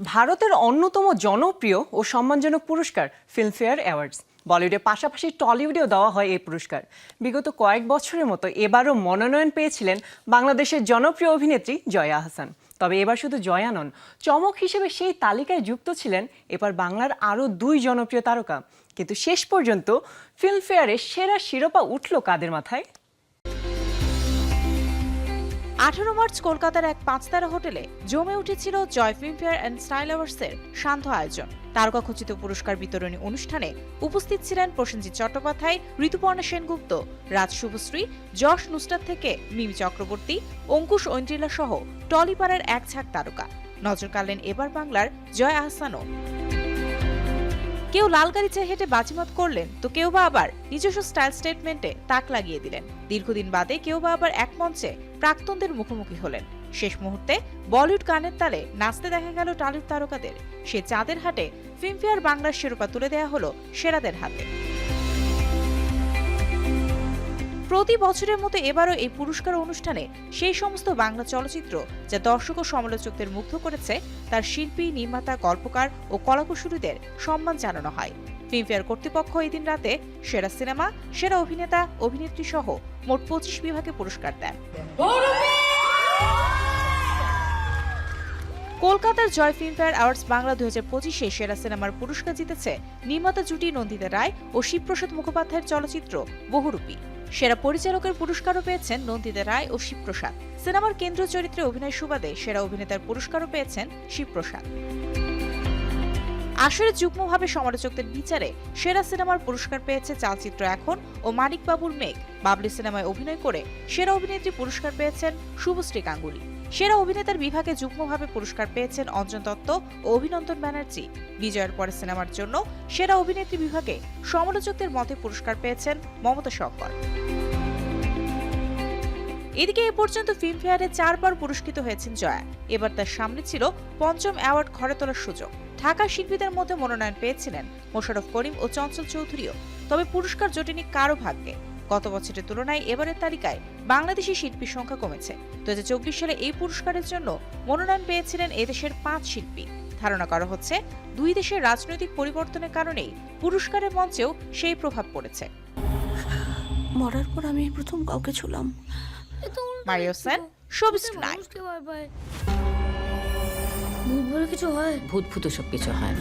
ভারতের অন্যতম জনপ্রিয় ও সম্মানজনক পুরস্কার ফিল্মফেয়ার অ্যাওয়ার্ডস। বলিউডের পাশাপাশি টলিউডেও দেওয়া হয় এই পুরস্কার। বিগত কয়েক বছরের মতো এবারও মনোনয়ন পেয়েছিলেন বাংলাদেশের জনপ্রিয় অভিনেত্রী জয়া আহসান তবে এবার শুধু জয়া নন, চমক হিসেবে সেই তালিকায় যুক্ত ছিলেন এবার বাংলার আরও দুই জনপ্রিয় তারকা। কিন্তু শেষ পর্যন্ত ফিল্মফেয়ারে সেরা শিরোপা উঠল কাদের মাথায়? আঠারো মার্চ কলকাতার এক পাঁচতারা হোটেলে জমে উঠেছিল জয় ফিল্মফেয়ার অ্যান্ড স্টাইল অ্যাওয়ার্ডসের শান্ত আয়োজন। তারকাখচিত পুরস্কার বিতরণী অনুষ্ঠানে উপস্থিত ছিলেন প্রসেনজিৎ চট্টোপাধ্যায়, ঋতুপর্ণা সেনগুপ্ত, রাজ শুভশ্রী, যশ নুস্টার থেকে মিমি চক্রবর্তী, অঙ্কুশ ঐন্দ্রিলা সহ টলিপাড়ার এক ঝাঁক তারকা। নজর কাড়লেন এবার বাংলার জয় আহসানও কেউ লাল গাড়ি চেয়ে হেঁটে বাজিমাত করলেন, তো কেউ বা আবার নিজস্ব স্টাইল স্টেটমেন্টে তাক লাগিয়ে দিলেন। দীর্ঘদিন বাদে কেউ বা আবার এক মঞ্চে প্রাক্তনদের মুখোমুখি হলেন। শেষ মুহূর্তে বলিউড গানের তালে নাচতে দেখা গেল টালিউড তারকাদের। সে চাঁদের হাটে ফিল্মফেয়ার বাংলার শিরোপা তুলে দেয়া হলো সেরাদের হাতে। প্রতি বছরের মতো এবারও এই পুরস্কার অনুষ্ঠানে সেই সমস্ত বাংলা চলচ্চিত্র যা দর্শক ও সমালোচকদের মুগ্ধ করেছে, তার শিল্পী, নির্মাতা, গল্পকার ও কলাকুশলীদের সম্মান জানানো হয়। ফিল্মফেয়ার কর্তৃপক্ষ এই দিন রাতে সেরা সিনেমা, সেরা অভিনেতা, অভিনেত্রী সহ মোট পঁচিশ বিভাগে পুরস্কার দেন কলকাতার জয় ফিল্মফেয়ার অ্যাওয়ার্ডস বাংলা দু হাজার পঁচিশে সেরা সিনেমার পুরস্কার জিতেছে নির্মাতা জুটি নন্দিতা রায় ও শিবপ্রসাদ মুখোপাধ্যায়ের চলচ্চিত্র বহুরূপী। সেরা পরিচালকের পুরস্কারও পেয়েছেন নন্দিতা রায় ও শিবপ্রসাদ। সিনেমার কেন্দ্র চরিত্রে অভিনয় সুবাদে সেরা অভিনেতার পুরস্কারও পেয়েছেন শিবপ্রসাদ। আসরে যুগ্মভাবে সমালোচকদের বিচারে সেরা সিনেমার পুরস্কার পেয়েছে চালচিত্র এখন ও মানিক বাবুর মেঘ। বাবলি সিনেমায় অভিনয় করে সেরা অভিনেত্রী পুরস্কার পেয়েছেন শুভশ্রী গাঙ্গুলি। সেরা অভিনেতার বিভাগে যুগ্মভাবে পুরস্কার পেয়েছেন অঞ্জন দত্ত ও অভিনন্দন ব্যানার্জি। বিজয়ের পরে সিনেমার জন্য সেরা অভিনেত্রী বিভাগে সমালোচকদের মতে পুরস্কার পেয়েছেন মমতা সরকার এদিকে এ পর্যন্ত ফিল্মফেয়ারে চারবার পুরস্কৃত হয়েছেন জয়া। এবার তার সামনে ছিল পঞ্চম অ্যাওয়ার্ড ঘরে তোলার সুযোগ। ঢাকার শিল্পীদের মধ্যে মনোনয়ন পেয়েছিলেন মোশারফ করিম ও চঞ্চল চৌধুরীও। তবে পুরস্কার জোটেনি কারও ভাগ্যে। গত বছরের তুলনায় এবারের তালিকায় বাংলাদেশি শিল্পীর সংখ্যা কমেছে। দু হাজার চব্বিশ সালে এই পুরস্কারের জন্য মনোনয়ন পেয়েছিলেন এদেশের পাঁচ শিল্পী। ধারণা করা হচ্ছে দুই দেশের রাজনৈতিক পরিবর্তনের কারণেই পুরস্কারের মঞ্চেও সেই প্রভাব পড়েছে। মরার পর আমি প্রথম কাউকে ছুলাম। মারিও সেন শোবিস নাইট ভূত হয় ভূত ভূত সব কিছু হয়